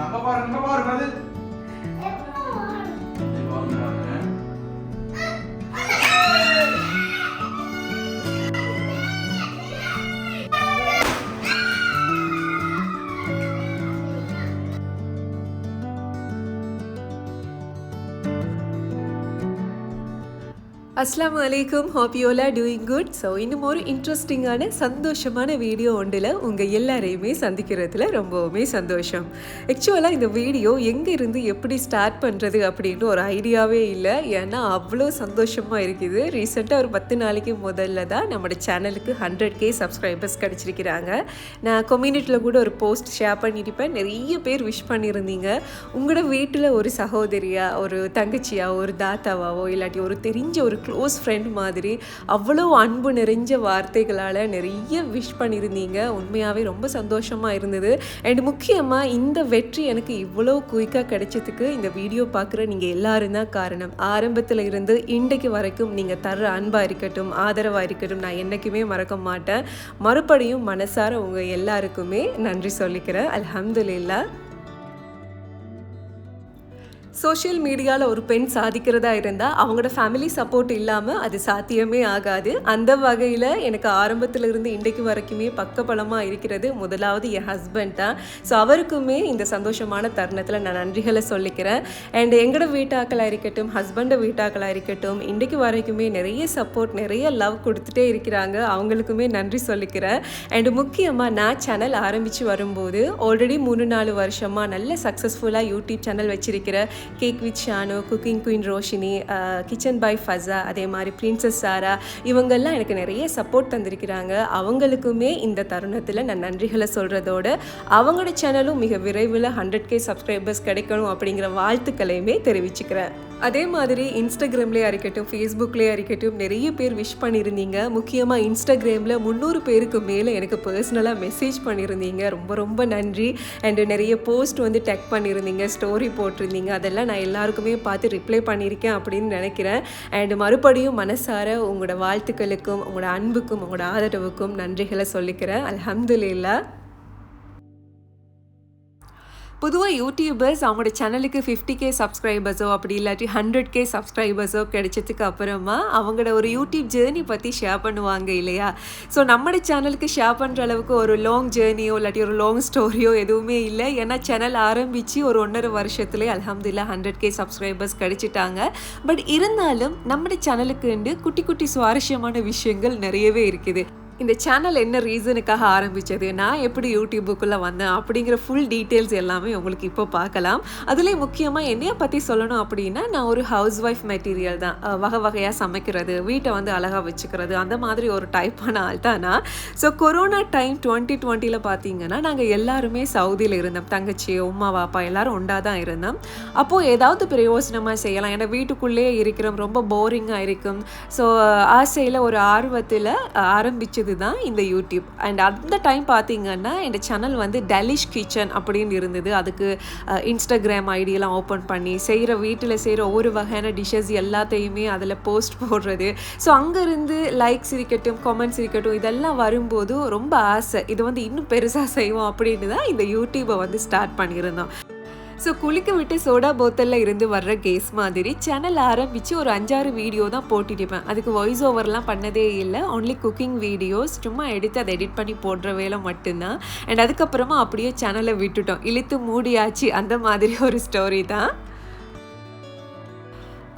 அங்க பாருங்க அங்க அஸ்லாம் வலைக்கும் ஹாப்பியோலா டூயிங் குட் ஸோ இன்னும் ஒரு இன்ட்ரெஸ்டிங்கான சந்தோஷமான வீடியோ ஒன்றில் உங்கள் எல்லாரையுமே சந்திக்கிறதுல ரொம்பவுமே சந்தோஷம். ஆக்சுவலாக இந்த வீடியோ எங்கே இருந்து எப்படி ஸ்டார்ட் பண்ணுறது அப்படின்னு ஒரு ஐடியாவே இல்லை. ஏன்னா அவ்வளோ சந்தோஷமாக இருக்குது. ரீசெண்டாக ஒரு பத்து நாளைக்கு முதல்ல தான் நம்மளோட சேனலுக்கு ஹண்ட்ரட் கே சப்ஸ்கிரைபர்ஸ் கிடச்சிருக்கிறாங்க. நான் கம்யூனிட்டியில் கூட ஒரு போஸ்ட் ஷேர் பண்ணியிருப்பேன். நிறைய பேர் விஷ் பண்ணியிருந்தீங்க. உங்களோட வீட்டில் ஒரு சகோதரியா ஒரு தங்கச்சியா ஒரு தாத்தாவாவோ இல்லாட்டி ஒரு தெரிஞ்ச ஒரு க்ளோஸ் ஃப்ரெண்ட் மாதிரி அவ்வளோ அன்பு நிறைஞ்ச வார்த்தைகளால் நிறைய விஷ் பண்ணியிருந்தீங்க. உண்மையாகவே ரொம்ப சந்தோஷமாக இருந்தது. அண்ட் முக்கியமாக இந்த வெற்றி எனக்கு இவ்வளோ குயிக்காக கிடைச்சதுக்கு இந்த வீடியோ பார்க்குற நீங்கள் எல்லாரும் தான் காரணம். ஆரம்பத்தில் இருந்து இன்றைக்கு வரைக்கும் நீங்கள் தர்ற அன்பாக இருக்கட்டும் ஆதரவாக இருக்கட்டும் நான் என்றைக்குமே மறக்க மாட்டேன். மறுபடியும் மனசார உங்கள் எல்லாருக்குமே நன்றி சொல்லிக்கிறேன். அலமதுல்லா சோஷியல் மீடியாவில் ஒரு பெண் சாதிக்கிறதா இருந்தால் அவங்களோட ஃபேமிலி சப்போர்ட் இல்லாமல் அது சாத்தியமே ஆகாது. அந்த வகையில் எனக்கு ஆரம்பத்தில் இருந்து இன்றைக்கு வரைக்குமே பக்கபலமாக இருக்கிறது முதலாவது என் ஹஸ்பண்ட் தான். ஸோ அவருக்குமே இந்த சந்தோஷமான தருணத்தில் நான் நன்றிகளை சொல்லிக்கிறேன். அண்ட் எங்களோட வீட்டாக்களாக இருக்கட்டும் ஹஸ்பண்டை வீட்டாக்களாக இருக்கட்டும் இன்றைக்கு வரைக்குமே நிறைய சப்போர்ட் நிறைய லவ் கொடுத்துட்டே இருக்கிறாங்க. அவங்களுக்குமே நன்றி சொல்லிக்கிறேன். அண்ட் முக்கியமாக நான் சேனல் ஆரம்பித்து வரும்போது ஆல்ரெடி மூணு நாலு வருஷமாக நல்ல சக்ஸஸ்ஃபுல்லாக யூடியூப் சேனல் வச்சுருக்கிறேன் cake with Shanu cooking queen Roshini kitchen by Faza அதே மாதிரி பிரின்சஸ் சாரா இவங்கெல்லாம் எனக்கு நிறைய சப்போர்ட் தந்திருக்கிறாங்க. அவங்களுக்குமே இந்த தருணத்தில் நான் நன்றிகளை சொல்கிறதோட அவங்களோட சேனலும் மிக விரைவில் ஹண்ட்ரட் கே சப்ஸ்கிரைபர்ஸ் கிடைக்கணும் அப்படிங்கிற வாழ்த்துக்களையுமே தெரிவிச்சுக்கிறேன். அதே மாதிரி இன்ஸ்டாகிராம்லேயே இருக்கட்டும் ஃபேஸ்புக்லேயே இருக்கட்டும் நிறைய பேர் விஷ் பண்ணியிருந்தீங்க. முக்கியமாக இன்ஸ்டாகிராமில் முந்நூறு பேருக்கு மேலே எனக்கு பர்சனலாக மெசேஜ் பண்ணியிருந்தீங்க. ரொம்ப ரொம்ப நன்றி. அண்டு நிறைய போஸ்ட் வந்து டெக் பண்ணியிருந்தீங்க ஸ்டோரி போட்டிருந்தீங்க. அதெல்லாம் நான் எல்லாருக்குமே பார்த்து ரிப்ளை பண்ணியிருக்கேன் அப்படின்னு நினைக்கிறேன். அண்டு மறுபடியும் மனசார உங்களோட வாழ்த்துக்களுக்கும் உங்களோட அன்புக்கும் உங்களோட ஆதரவுக்கும் நன்றிகளை சொல்லிக்கிறேன். அலமதுல்லா பொதுவாக யூடியூபர்ஸ் அவங்களோட சேனலுக்கு ஃபிஃப்டி கே சப்ஸ்கிரைபர்ஸோ அப்படி இல்லாட்டி ஹண்ட்ரட் கே சப்ஸ்கிரைபர்ஸோ கிடைச்சதுக்கு அப்புறமா அவங்களோட ஒரு யூடியூப் ஜேர்னி பற்றி ஷேர் பண்ணுவாங்க இல்லையா? ஸோ நம்மளோட சேனலுக்கு ஷேர் பண்ணுற அளவுக்கு ஒரு லாங் ஜேர்னியோ இல்லாட்டி ஒரு லாங் ஸ்டோரியோ எதுவுமே இல்லை. ஏன்னா சேனல் ஆரம்பித்து ஒரு ஒன்றரை வருஷத்துலேயே அலமதுல்லா ஹண்ட்ரட் கே சப்ஸ்கிரைபர்ஸ் கிடைச்சிட்டாங்க. பட் இருந்தாலும் நம்மளோட சேனலுக்கு குட்டி குட்டி சுவாரஸ்யமான விஷயங்கள் நிறையவே இருக்குது. இந்த சேனல் என்ன ரீசனுக்காக ஆரம்பித்தது நான் எப்படி யூடியூபுக்குள்ளே வந்தேன்? அப்படிங்கிற ஃபுல் டீட்டெயில்ஸ் எல்லாமே உங்களுக்கு இப்போ பார்க்கலாம். அதிலே முக்கியமாக என்னையை பற்றி சொல்லணும் அப்படின்னா நான் ஒரு ஹவுஸ் ஒய்ஃப் மெட்டீரியல் தான் வகை வகையாக சமைக்கிறது வீட்டை வந்து அழகாக வச்சுக்கிறது அந்த மாதிரி ஒரு டைப்பான ஆள் தான் நான். ஸோ கொரோனா டைம் டுவெண்ட்டி டுவெண்ட்டியில் பார்த்தீங்கன்னா நாங்கள் எல்லாருமே சவுதியில் இருந்தோம். தங்கச்சி உமா பாப்பா எல்லாரும் ஒன்றா தான் இருந்தோம். அப்போது ஏதாவது பிரயோசனமாக செய்யலாம். ஏன்னா வீட்டுக்குள்ளேயே இருக்கிறோம். ரொம்ப போரிங்காக இருக்கும். ஸோ ஆசையில் ஒரு ஆர்வத்தில் ஆரம்பிச்சது தான் இந்த யூடியூப். அண்ட் அந்த டைம் பார்த்தீங்கன்னா இந்த சேனல் வந்து டெலிஷ் கிச்சன் அப்படின்னு இருந்தது. அதுக்கு இன்ஸ்டாகிராம் ஐடியெல்லாம் ஓப்பன் பண்ணி செய்கிற வீட்டில் செய்கிற ஒவ்வொரு வகையான டிஷ்ஷஸ் எல்லாத்தையுமே அதில் போஸ்ட் போடுறது. ஸோ அங்கேருந்து லைக்ஸ் இருக்கட்டும் கமெண்ட்ஸ் இருக்கட்டும் இதெல்லாம் வரும்போது ரொம்ப ஆசை. இது வந்து இன்னும் பெருசாக செய்வோம் அப்படின்னு தான் இந்த யூடியூப்பை வந்து ஸ்டார்ட் பண்ணியிருந்தோம். ஸோ குளிக்க விட்டு சோடா போத்தலில் இருந்து வர்ற கேஸ் மாதிரி சேனல் ஆரம்பித்து ஒரு அஞ்சாறு வீடியோ தான் போட்டுட்டிருப்பேன் அதுக்கு வாய்ஸ் ஓவர்லாம் பண்ணதே இல்லை. ஒன்லி குக்கிங் வீடியோஸ் சும்மா எடுத்து அதை எடிட் பண்ணி போடுற வேலை மட்டும்தான். அண்ட் அதுக்கப்புறமா அப்படியே சேனலை விட்டுட்டோம். இழுத்து மூடியாச்சு. அந்த மாதிரி ஒரு ஸ்டோரி தான்.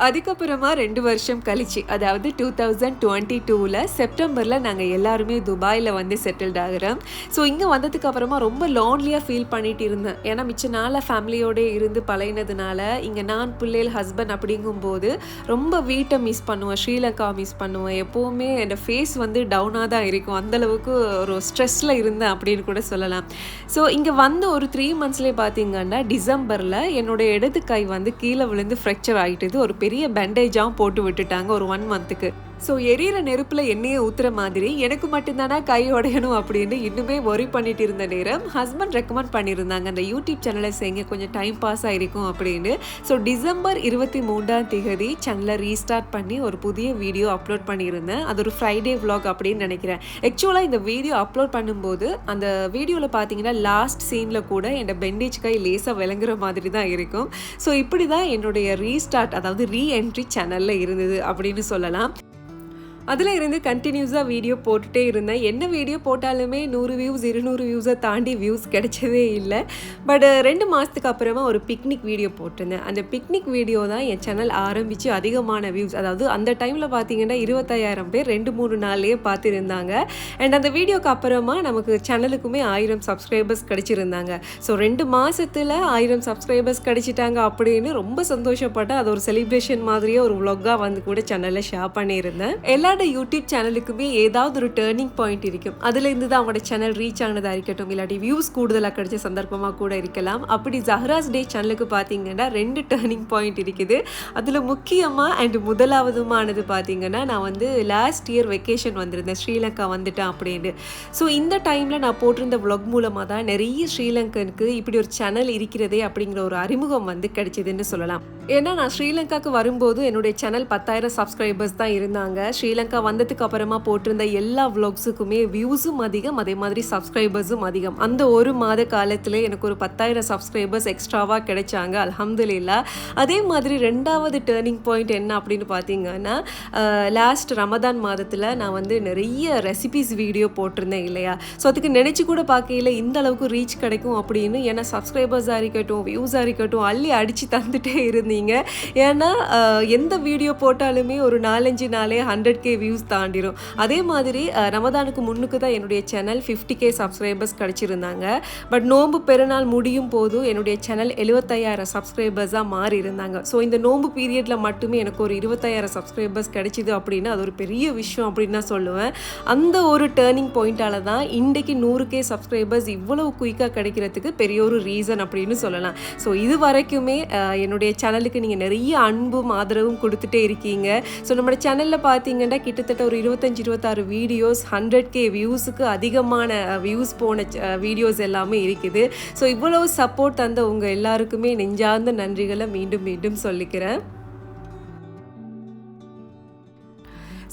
அதுக்கப்புறமா ரெண்டு வருஷம் கழிச்சு அதாவது டூ தௌசண்ட் டுவெண்ட்டி டூவில் செப்டம்பரில் நாங்கள் எல்லாருமே துபாயில் வந்து செட்டில்ட் ஆகிறோம். ஸோ இங்கே வந்ததுக்கு அப்புறமா ரொம்ப லோன்லியாக ஃபீல் பண்ணிட்டு இருந்தேன். ஏன்னா மிச்ச நாளாக ஃபேமிலியோடே இருந்து பழகினதுனால இங்கே நான் பிள்ளைகள் ஹஸ்பண்ட் அப்படிங்கும்போது ரொம்ப வீட்டை மிஸ் பண்ணுவேன். ஸ்ரீலங்கா மிஸ் பண்ணுவேன். எப்போவுமே என்னோட ஃபேஸ் வந்து டவுனாக தான் இருக்கும். அந்தளவுக்கு ஒரு ஸ்ட்ரெஸ்ஸில் இருந்தேன் அப்படின்னு கூட சொல்லலாம். ஸோ இங்கே வந்து ஒரு த்ரீ மந்த்ஸ்லேயே பார்த்தீங்கன்னா டிசம்பரில் என்னோட இடது கை வந்து கீழே விழுந்து ஃப்ராக்சர் ஆகிட்டது ஒரு பெரிய பேண்டேஜாகவும் போட்டு விட்டுட்டாங்க ஒரு ஒன் மந்த்துக்கு ஸோ எரியிற நெருப்பில் எண்ணெயை ஊத்துற மாதிரி எனக்கு மட்டும்தானா கை உடையணும் அப்படின்னு இன்னுமே ஒரி பண்ணிட்டு இருந்த நேரம் ஹஸ்பண்ட் ரெக்கமெண்ட் பண்ணியிருந்தாங்க. அந்த யூடியூப் சேனலை செய்யுங்க கொஞ்சம் டைம் பாஸ் ஆகிருக்கும் அப்படின்னு. ஸோ டிசம்பர் இருபத்தி மூன்றாம் தேதி சேனலை ரீஸ்டார்ட் பண்ணி ஒரு புதிய வீடியோ அப்லோட் பண்ணியிருந்தேன். அது ஒரு ஃப்ரைடே விலாக் அப்படின்னு நினைக்கிறேன். ஆக்சுவலாக இந்த வீடியோ அப்லோட் பண்ணும்போது அந்த வீடியோவில் பார்த்தீங்கன்னா லாஸ்ட் சீனில் கூட என்னோட பெண்டேஜ் கை லேசாக விளங்குற மாதிரி தான் இருக்கும். ஸோ இப்படி தான் என்னுடைய ரீஸ்டார்ட் அதாவது ரீஎன்ட்ரி சேனலில் இருந்தது அப்படின்னு சொல்லலாம். அதில் இருந்து கண்டினியூஸாக வீடியோ போட்டுட்டே இருந்தேன். என்ன வீடியோ போட்டாலுமே நூறு வியூஸ் இருநூறு வியூஸை தாண்டி வியூஸ் கிடைச்சதே இல்லை. பட் ரெண்டு மாதத்துக்கு அப்புறமா ஒரு பிக்னிக் வீடியோ போட்டிருந்தேன். அந்த பிக்னிக் வீடியோ தான் என் சேனல் ஆரம்பித்து அதிகமான வியூஸ் அதாவது அந்த டைமில் பார்த்தீங்கன்னா இருபத்தாயிரம் பேர் ரெண்டு மூணு நாள்லேயே பார்த்துருந்தாங்க அண்ட் அந்த வீடியோக்கு அப்புறமா நமக்கு சேனலுக்குமே ஆயிரம் சப்ஸ்கிரைபர்ஸ் கிடச்சிருந்தாங்க. ஸோ ரெண்டு மாதத்தில் ஆயிரம் சப்ஸ்கிரைபர்ஸ் கிடச்சிட்டாங்க அப்படின்னு ரொம்ப சந்தோஷப்பட்டேன் அது ஒரு செலிப்ரேஷன் மாதிரியே ஒரு vlog-ஆ வந்து கூட சேனலில் ஷேர் பண்ணியிருந்தேன். எல்லாரோட யூடியூப் சேனலுக்குமே ஏதாவது ஒரு டேர்னிங் பாயிண்ட் இருக்கும். அதுலேருந்து தான் அவங்களோட சேனல் ரீச் ஆனதாக இருக்கட்டும் இல்லாட்டி வியூஸ் கூடுதலாக கிடைச்ச சந்தர்ப்பமாக கூட இருக்கலாம். அப்படி ஜஹராஸ் டே சேனலுக்கு பார்த்தீங்கன்னா ரெண்டு டேர்னிங் பாயிண்ட் இருக்குது. அதில் முக்கியமாக அண்ட் முதலாவதுமானது பார்த்தீங்கன்னா நான் வந்து லாஸ்ட் இயர் வெக்கேஷன் வந்திருந்தேன். ஸ்ரீலங்கா வந்துட்டேன் அப்படின்னு ஸோ இந்த டைமில் நான் போட்டிருந்த vlog மூலமாக தான் நிறைய ஸ்ரீலங்கனுக்கு இப்படி ஒரு சேனல் இருக்கிறதே அப்படிங்கிற ஒரு அறிமுகம் வந்து கிடைச்சிதுன்னு சொல்லலாம். ஏன்னா நான் ஸ்ரீலங்காக்கு வரும்போது என்னுடைய சேனல் பத்தாயிரம் சப்ஸ்கிரைபர்ஸ் தான் இருந்தாங்க. ஸ்ரீலங்கா வந்ததுக்கு அப்புறமா போட்டிருந்த எல்லா vlogsக்குமே வியூஸும் அதிகம் அதே மாதிரி சப்ஸ்கிரைபர்ஸும் அதிகம். அந்த ஒரு மாத காலத்தில் எனக்கு ஒரு பத்தாயிரம் சப்ஸ்கிரைபர்ஸ் எக்ஸ்ட்ராவாக கிடைச்சாங்க அல்ஹம்துலில்லா. அதே மாதிரி ரெண்டாவது டேர்னிங் பாயிண்ட் என்ன அப்படின்னு பார்த்தீங்கன்னா லாஸ்ட் ரமதான் மாதத்தில் நான் வந்து நிறைய ரெசிபிஸ் வீடியோ போட்டிருந்தேன் இல்லையா? ஸோ அதுக்கு நினச்சி கூட பார்க்கையில இந்த அளவுக்கு ரீச் கிடைக்கும் அப்படின்னு. ஏன்னா சப்ஸ்கிரைபர்ஸாக இருக்கட்டும் வியூஸாக இருக்கட்டும் அள்ளி அடித்து தந்துட்டே இருந்தீங்க. ஏன்னா எந்த வீடியோ போட்டாலுமே ஒரு நாலஞ்சு நாளே ஹண்ட்ரட் கே வியூஸ் தாண்டிடும் அதே மாதிரி ரமதானுக்கு முன்னுக்கு தான் என்னுடைய சேனல் ஃபிஃப்டி கே சப்ஸ்கிரைபர்ஸ் கிடச்சிருந்தாங்க. பட் நோன்பு பெருநாள் முடியும் போது என்னுடைய சேனல் எழுபத்தையாயிரம் சப்ஸ்கிரைபர்ஸாக மாறி இருந்தாங்க. ஸோ இந்த நோன்பு பீரியடில் மட்டுமே எனக்கு ஒரு இருபத்தாயிரம் சப்ஸ்கிரைபர்ஸ் கிடைச்சிது அப்படின்னா அது ஒரு பெரிய விஷயம் அப்படின்னு நான் சொல்லுவேன். அந்த ஒரு டேர்னிங் பாயிண்டால தான் இன்றைக்கு நூறு கே சப்ஸ்கிரைபர்ஸ் இவ்வளவு குயிக்காக கிடைக்கிறதுக்கு பெரிய ஒரு ரீசன் அப்படின்னு சொல்லலாம். ஸோ இது வரைக்குமே என்னுடைய சேனலுக்கு நீங்கள் நிறைய அன்பும் ஆதரவும் கொடுத்துட்டே இருக்கீங்க. ஸோ நம்ம சேனலில் பார்த்தீங்கன்னா கிட்டத்தட்ட ஒரு இருபத்தஞ்சி இருபத்தாறு வீடியோஸ் ஹண்ட்ரட் கே வியூஸுக்கு அதிகமான வியூஸ் போன வீடியோஸ் எல்லாமே இருக்குது. ஸோ இவ்வளவு சப்போர்ட் தந்த உங்கள் எல்லாருக்குமே நெஞ்சார்ந்த நன்றிகளை மீண்டும் மீண்டும் சொல்லிக்கிறேன்.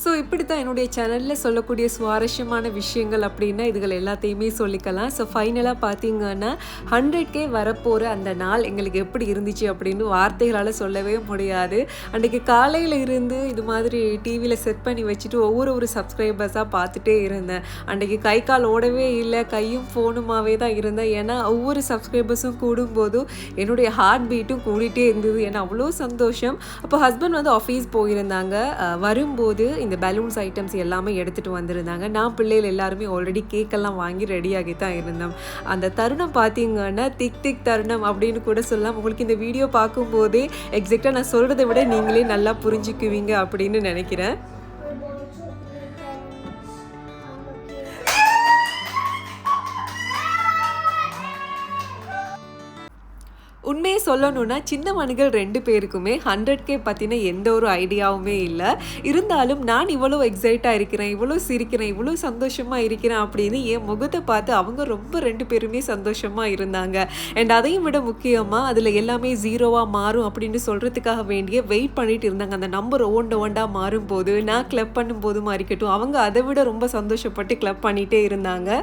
ஸோ இப்படி தான் என்னுடைய சேனலில் சொல்லக்கூடிய சுவாரஸ்யமான விஷயங்கள் அப்படின்னா இதுகள் எல்லாத்தையுமே சொல்லிக்கலாம். ஸோ ஃபைனலாக பார்த்தீங்கன்னா ஹண்ட்ரட் கே வரப்போகிற அந்த நாள் எங்களுக்கு எப்படி இருந்துச்சு அப்படின்னு வார்த்தைகளால் சொல்லவே முடியாது. அன்றைக்கி காலையில் இருந்து இது மாதிரி டிவியில் செட் பண்ணி வச்சுட்டு ஒவ்வொரு ஒரு சப்ஸ்கிரைபர்ஸாக பார்த்துட்டே இருந்தேன். அன்றைக்கி கை கால் ஓடவே இல்லை கையும் ஃபோனுமாவே தான் இருந்தேன். ஏன்னா ஒவ்வொரு சப்ஸ்கிரைபர்ஸும் கூடும்போதும் என்னுடைய ஹார்ட் பீட்டும் கூடிட்டே இருந்தது. ஏன்னா அவ்வளோ சந்தோஷம். அப்போ ஹஸ்பண்ட் வந்து ஆஃபீஸ் போயிருந்தாங்க. வரும்போது இந்த பலூன்ஸ் ஐட்டம்ஸ் எல்லாமே எடுத்துகிட்டு வந்திருந்தாங்க. நான் பிள்ளைகள் எல்லாருமே ஆல்ரெடி கேக்கெல்லாம் வாங்கி ரெடியாகி தான் இருந்தோம். அந்த தருணம் பார்த்தீங்கன்னா திக் திக் தருணம் அப்படின்னு கூட சொல்லலாம். உங்களுக்கு இந்த வீடியோ பார்க்கும்போதே எக்ஸாக்டாக நான் சொல்கிறத விட நீங்களே நல்லா புரிஞ்சுக்குவீங்க அப்படின்னு நினைக்கிறேன். உண்மையை சொல்லணும்னா சின்ன மணிகள் ரெண்டு பேருக்குமே ஹண்ட்ரட் கே பற்றின எந்த ஒரு ஐடியாவுமே இல்லை. இருந்தாலும் நான் இவ்வளோ எக்ஸைட்டாக இருக்கிறேன் இவ்வளோ சிரிக்கிறேன் இவ்வளோ சந்தோஷமாக இருக்கிறேன் அப்படின்னு என் முகத்தை பார்த்து அவங்க ரொம்ப ரெண்டு பேருமே சந்தோஷமாக இருந்தாங்க. அண்ட் அதையும் விட முக்கியமாக அதில் எல்லாமே ஜீரோவாக மாறும் அப்படின்னு சொல்கிறதுக்காக வேண்டிய வெயிட் பண்ணிட்டு இருந்தாங்க. அந்த நம்பர் ஒவ்வொன்று மாறும் மாறும்போது நான் கிளப் பண்ணும்போதுமா இருக்கட்டும் அவங்க அதை விட ரொம்ப சந்தோஷப்பட்டு கிளப் பண்ணிகிட்டே இருந்தாங்க.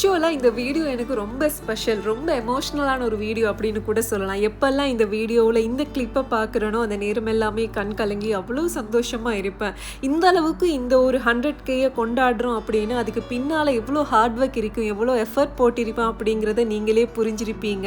що ஆக்சுவலாக இந்த வீடியோ எனக்கு ரொம்ப ஸ்பெஷல் ரொம்ப எமோஷ்னலான ஒரு வீடியோ அப்படின்னு கூட சொல்லலாம். எப்போல்லாம் இந்த வீடியோவில் இந்த கிளிப்பை பார்க்குறேனோ அந்த நேரம் எல்லாமே கண் கலங்கி அவ்வளோ சந்தோஷமாக இருப்பேன். இந்த அளவுக்கு இந்த ஒரு ஹண்ட்ரட் கேயை கொண்டாடுறோம் அப்படின்னு அதுக்கு பின்னால் எவ்வளோ ஹார்ட் ஒர்க் இருக்கும் எவ்வளோ எஃபர்ட் போட்டிருப்பேன் அப்படிங்கிறத நீங்களே புரிஞ்சிருப்பீங்க.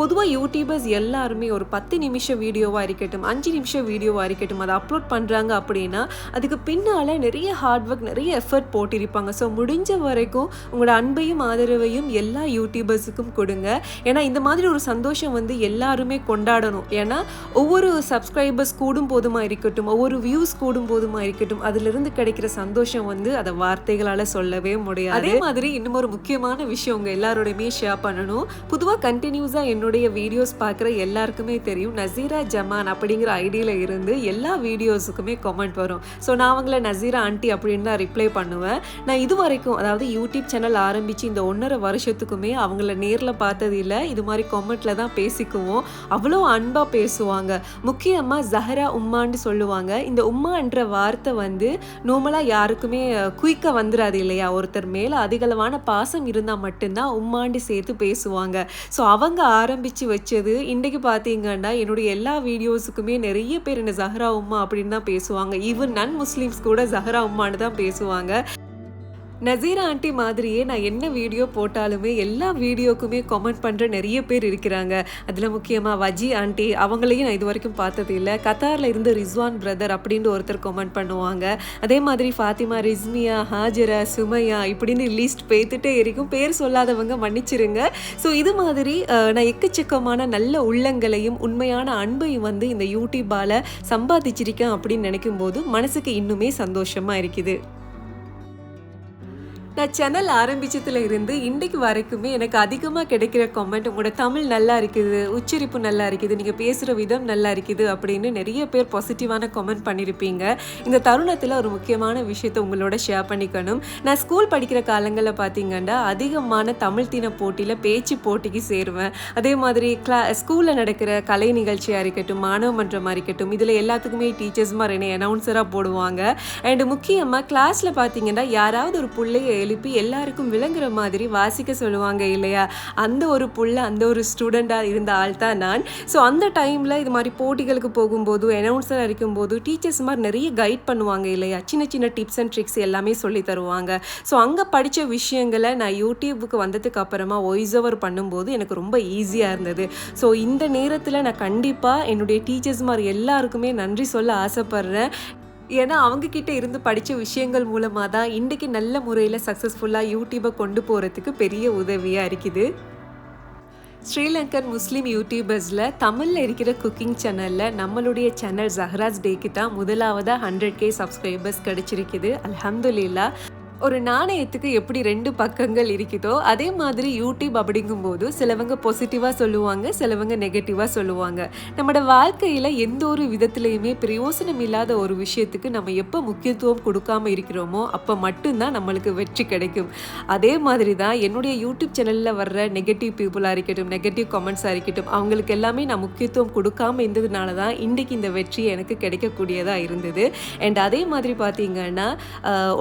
பொதுவாக யூடியூபர்ஸ் எல்லாருமே ஒரு பத்து நிமிஷம் வீடியோவாக இருக்கட்டும் அஞ்சு நிமிஷம் வீடியோவாக இருக்கட்டும் அதை அப்லோட் பண்ணுறாங்க அப்படின்னா அதுக்கு பின்னால் நிறைய ஹார்ட் ஒர்க் நிறைய எஃபர்ட் போட்டிருப்பாங்க. ஸோ முடிஞ்ச வரைக்கும் உங்களோட அன்பையும் ஆதரவையும் எல்லா யூடியூபர்ஸுக்கும் கொடுங்க. ஏன்னா இந்த மாதிரி ஒரு சந்தோஷம் வந்து எல்லாருமே கொண்டாடணும். ஏன்னா ஒவ்வொரு சப்ஸ்கிரைபர்ஸ் கூடும் போதுமா இருக்கட்டும் ஒவ்வொரு வியூஸ் கூடும் போதுமா இருக்கட்டும் அதுலேருந்து கிடைக்கிற சந்தோஷம் வந்து அதை வார்த்தைகளால் சொல்லவே முடியாது. அதே மாதிரி இன்னும் ஒரு முக்கியமான விஷயம் உங்கள் எல்லாரோடையுமே ஷேர் பண்ணணும். பொதுவாக கண்டினியூஸாக என்னுடைய வீடியோஸ் பார்க்குற எல்லாருக்குமே தெரியும். நசீரா ஜமான் அப்படிங்கிற ஐடியில் இருந்து எல்லா வீடியோஸுக்குமே கமெண்ட் வரும். ஸோ நான் அவங்கள நசீரா ஆண்டி அப்படின்னு தான் ரிப்ளை பண்ணுவேன். நான் இது வரைக்கும் அதாவது யூடியூப் சேனல் ஆரம்பித்து இந்த ஒன்றரை வருஷத்துக்குமே அவங்கள நேரில் பார்த்தது இல்லை. இது மாதிரி கொமெண்ட்டில் தான் பேசிக்குவோம். அவ்வளோ அன்பாக பேசுவாங்க. முக்கியமாக ஜஹரா உம்மான்னு சொல்லுவாங்க. இந்த உம்மான்ற வார்த்தை வந்து நார்மலாக யாருக்குமே குயிக்காக வந்துடாது இல்லையா? ஒருத்தர் மேலே அதிகளவான பாசம் இருந்தால் மட்டும்தான் உம்மாண்டு சேர்த்து பேசுவாங்க. ஸோ அவங்க ஆரம்பித்து வச்சது இன்றைக்கு பார்த்தீங்கன்னா என்னுடைய எல்லா வீடியோஸுக்குமே நிறைய பேர் என்ன ஜஹரா உம்மா அப்படின்னு தான் பேசுவாங்க. ஈவன் நன் முஸ்லீம்ஸ் கூட ஜஹரா உம்மான்னு தான் பேசுவாங்க. நசீரா ஆண்டி மாதிரியே நான் என்ன வீடியோ போட்டாலுமே எல்லா வீடியோக்குமே கமெண்ட் பண்ணுற நிறைய பேர் இருக்கிறாங்க. அதில் முக்கியமாக வஜி ஆண்டி அவங்களையும் நான் இது வரைக்கும் பார்த்தது இல்லை. கத்தாரில் இருந்து ரிஸ்வான் பிரதர் அப்படின்ட்டு ஒருத்தர் கமெண்ட் பண்ணுவாங்க. அதே மாதிரி ஃபாத்திமா ரிஸ்மியா ஹாஜரா சுமையா இப்படின்னு லிஸ்ட் பேத்துட்டே இருக்கும். பேர் சொல்லாதவங்க மன்னிச்சிருங்க. ஸோ இது மாதிரி நான் எக்கச்சக்கமான நல்ல உள்ளங்களையும் உண்மையான அன்பையும் வந்து இந்த யூடியூப்பால் சம்பாதிச்சிருக்கேன் அப்படின்னு நினைக்கும் போது மனசுக்கு இன்னுமே சந்தோஷமாக இருக்குது. நான் சேனல் ஆரம்பிச்சதுல இருந்து இன்றைக்கு வரைக்குமே எனக்கு அதிகமாக கிடைக்கிற கமெண்ட் உங்களோட தமிழ் நல்லா இருக்குது உச்சரிப்பு நல்லா இருக்குது நீங்கள் பேசுகிற விதம் நல்லா இருக்குது அப்படின்னு நிறைய பேர் பாசிட்டிவான கமெண்ட் பண்ணியிருப்பீங்க இந்த தருணத்தில் ஒரு முக்கியமான விஷயத்தை உங்களோட ஷேர் பண்ணிக்கணும். நான் ஸ்கூல் படிக்கிற காலங்களில் பார்த்தீங்கன்னா அதிகமான தமிழ் தின போட்டியில் பேச்சு போட்டிக்கு சேருவேன். அதே மாதிரி கிளா ஸ்கூலில் நடக்கிற கலை நிகழ்ச்சியாக இருக்கட்டும் மாணவ மன்றமாக இருக்கட்டும் இதில் எல்லாத்துக்குமே டீச்சர்ஸ் மாதிரி என்னை அனௌன்சராக போடுவாங்க. அண்ட் முக்கியமாக கிளாஸில் பார்த்தீங்கன்னா யாராவது ஒரு பிள்ளைய எழுப்பி எல்லாருக்கும் விளங்குற மாதிரி வாசிக்க சொல்லுவாங்க இல்லையா? அந்த ஒரு புள்ள அந்த ஒரு ஸ்டூடெண்ட்டாக இருந்த ஆள் தான் நான். ஸோ அந்த டைமில் இது மாதிரி போட்டிகளுக்கு போகும்போது அனௌன்சராக இருக்கும்போது டீச்சர்ஸ் மாதிரி நிறைய கைட் பண்ணுவாங்க இல்லையா? சின்ன சின்ன டிப்ஸ் அண்ட் ட்ரிக்ஸ் எல்லாமே சொல்லி தருவாங்க. ஸோ அங்கே படித்த விஷயங்களை நான் யூடியூபுக்கு வந்ததுக்கு அப்புறமா வாய்ஸ் ஓவர் பண்ணும்போது எனக்கு ரொம்ப ஈஸியாக இருந்தது. ஸோ இந்த நேரத்தில் நான் கண்டிப்பாக என்னுடைய டீச்சர்ஸ் மாதிரி எல்லாருக்குமே நன்றி சொல்ல ஆசைப்பட்றேன். ஏன்னா அவங்க கிட்ட இருந்து படித்த விஷயங்கள் மூலமாக தான் இன்றைக்கி நல்ல முறையில் சக்ஸஸ்ஃபுல்லாக யூடியூப்பை கொண்டு போகிறதுக்கு பெரிய உதவியாக இருக்குது. ஸ்ரீலங்கன் முஸ்லீம் யூடியூபர்ஸில் தமிழில் இருக்கிற குக்கிங் சேனலில் நம்மளுடைய சேனல் ஜஹராஜ் டேக்கு தான் முதலாவதாக ஹண்ட்ரட் கே சப்ஸ்கிரைபர்ஸ் கிடச்சிருக்குது. அலமதுல்லா ஒரு நாணயத்துக்கு எப்படி ரெண்டு பக்கங்கள் இருக்குதோ அதே மாதிரி யூடியூப் அப்படிங்கும்போது சிலவங்க பாசிட்டிவாக சொல்லுவாங்க சிலவங்க நெகட்டிவாக சொல்லுவாங்க. நம்மளோட வாழ்க்கையில் எந்த ஒரு விதத்துலையுமே பிரயோசனம் இல்லாத ஒரு விஷயத்துக்கு நம்ம எப்போ முக்கியத்துவம் கொடுக்காம இருக்கிறோமோ அப்போ மட்டும்தான் நம்மளுக்கு வெற்றி கிடைக்கும். அதே மாதிரி தான் என்னுடைய யூடியூப் சேனலில் வர்ற நெகட்டிவ் பீப்புளாக இருக்கட்டும் நெகட்டிவ் கமெண்ட்ஸாக இருக்கட்டும் அவங்களுக்கு எல்லாமே நான் முக்கியத்துவம் கொடுக்காம இருந்ததுனால தான் இன்றைக்கு இந்த வெற்றி எனக்கு கிடைக்கக்கூடியதாக இருந்தது. அண்ட் அதே மாதிரி பார்த்தீங்கன்னா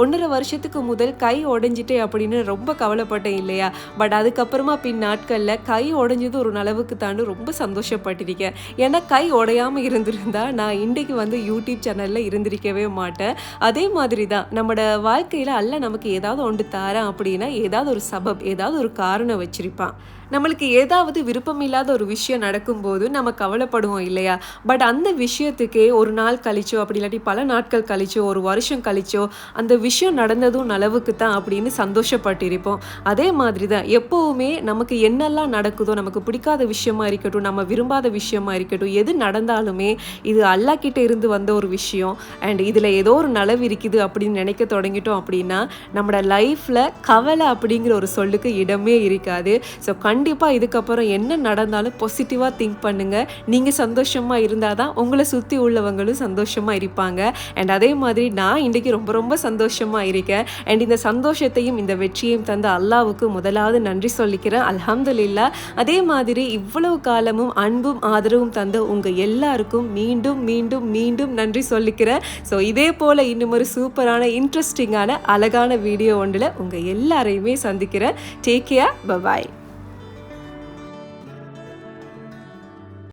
ஒன்றரை வருஷத்துக்கு முதல் கை உடஞ்சிட்டே அப்படின்னு ரொம்ப கவலைப்பட்டேன் இல்லையா? பட் அதுக்கப்புறமா பின் நாட்களில் கை உடைஞ்சது ஒரு அளவுக்கு தாண்டு ரொம்ப சந்தோஷப்பட்டிருக்கேன். ஏன்னா கை உடையாமல் இருந்திருந்தா நான் இன்றைக்கு வந்து யூடியூப் சேனலில் இருந்திருக்கவே மாட்டேன். அதே மாதிரி தான் நம்மளோட வாழ்க்கையில் அல்ல நமக்கு ஏதாவது ஒன்று தாரேன் அப்படின்னா ஏதாவது ஒரு சபப் ஏதாவது ஒரு காரணம் வச்சுருப்பான். நம்மளுக்கு ஏதாவது விருப்பமில்லாத ஒரு விஷயம் நடக்கும்போது நம்ம கவலைப்படுவோம் இல்லையா? பட் அந்த விஷயத்துக்கே ஒரு நாள் கழிச்சோ அப்படி இல்லாட்டி பல நாட்கள் கழிச்சோ ஒரு வருஷம் கழிச்சோ அந்த விஷயம் நடந்ததும் அளவுக்கு தான் அப்படின்னு சந்தோஷப்பட்டிருப்போம். அதே மாதிரி தான் எப்போவுமே நமக்கு என்னெல்லாம் நடக்குதோ நமக்கு பிடிக்காத விஷயமா இருக்கட்டும் நம்ம விரும்பாத விஷயமா இருக்கட்டும் எது நடந்தாலுமே இது அல்லாஹ் கிட்ட இருந்து வந்த ஒரு விஷயம். அண்ட் இதில் ஏதோ ஒரு நலவு இருக்குது அப்படின்னு நினைக்க தொடங்கிட்டோம் அப்படின்னா நம்மளோட லைஃப்பில் கவலை அப்படிங்கிற ஒரு சொல்லுக்கு இடமே இருக்காது. ஸோ கண் கண்டிப்பாக இதுக்கப்புறம் என்ன நடந்தாலும் பாசிட்டிவாக திங்க் பண்ணுங்கள் நீங்கள் சந்தோஷமாக இருந்தால் தான் உங்களை சுற்றி உள்ளவங்களும் சந்தோஷமாக இருப்பாங்க. அண்ட் அதே மாதிரி நான் இன்றைக்கி ரொம்ப ரொம்ப சந்தோஷமாக இருக்கேன். அண்ட் இந்த சந்தோஷத்தையும் இந்த வெற்றியையும் தந்த அல்லாவுக்கு முதலாவது நன்றி சொல்லிக்கிறேன். அல்ஹம்துலில்லா அதே மாதிரி இவ்வளவு காலமும் அன்பும் ஆதரவும் தந்த உங்கள் எல்லாருக்கும் மீண்டும் மீண்டும் மீண்டும் நன்றி சொல்லிக்கிறேன். ஸோ இதே போல் இன்னும் ஒரு சூப்பரான இன்ட்ரெஸ்டிங்கான அழகான வீடியோ ஒன்றில் உங்கள் எல்லாரையுமே சந்திக்கிறேன். Take care bye bye